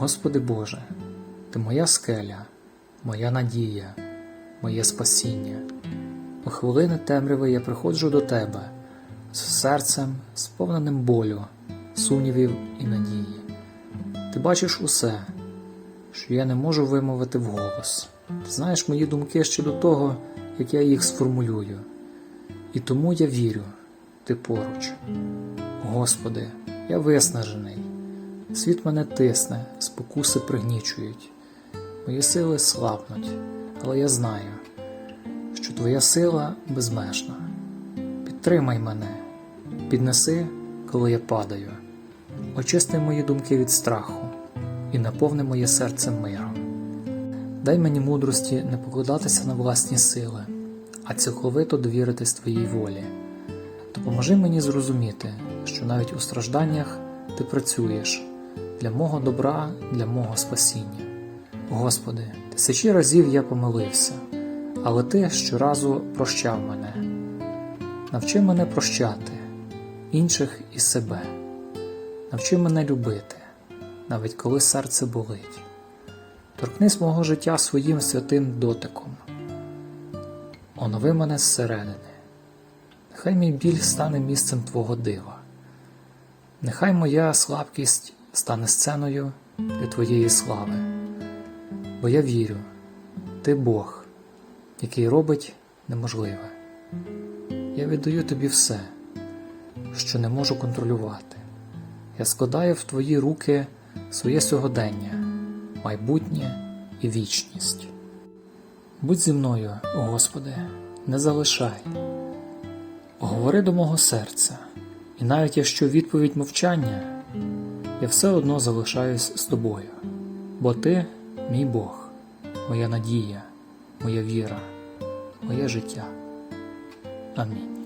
Господи Боже, Ти моя скеля, моя надія, моє спасіння. У хвилини темряви я приходжу до Тебе з серцем, сповненим болю, сумнівів і надії. Ти бачиш усе, що я не можу вимовити вголос. Ти знаєш мої думки ще до того, як я їх сформулюю. І тому я вірю, ти поруч. Господи, я виснажений. Світ мене тисне, спокуси пригнічують. Мої сили слабнуть, але я знаю, що Твоя сила безмежна. Підтримай мене, піднеси, коли я падаю, очисти мої думки від страху і наповни моє серце миром. Дай мені мудрості не покладатися на власні сили, а цілковито довіритись Твоїй волі. Допоможи мені зрозуміти, що навіть у стражданнях ти працюєш для мого добра, для мого спасіння. Господи, тисячі разів я помилився, але Ти щоразу прощав мене. Навчи мене прощати інших і себе. Навчи мене любити, навіть коли серце болить. Торкнись мого життя своїм святим дотиком. Онови мене зсередини. Нехай мій біль стане місцем Твого дива. Нехай моя слабкість стане сценою для Твоєї слави. Бо я вірю, Ти Бог, який робить неможливе. Я віддаю тобі все, що не можу контролювати. Я складаю в Твої руки своє сьогодення, майбутнє і вічність. Будь зі мною, Господи, не залишай. Говори до мого серця, і навіть якщо відповідь мовчання, я все одно залишаюсь з тобою, бо ти мій Бог, моя надія, моя віра, моє життя. Амінь.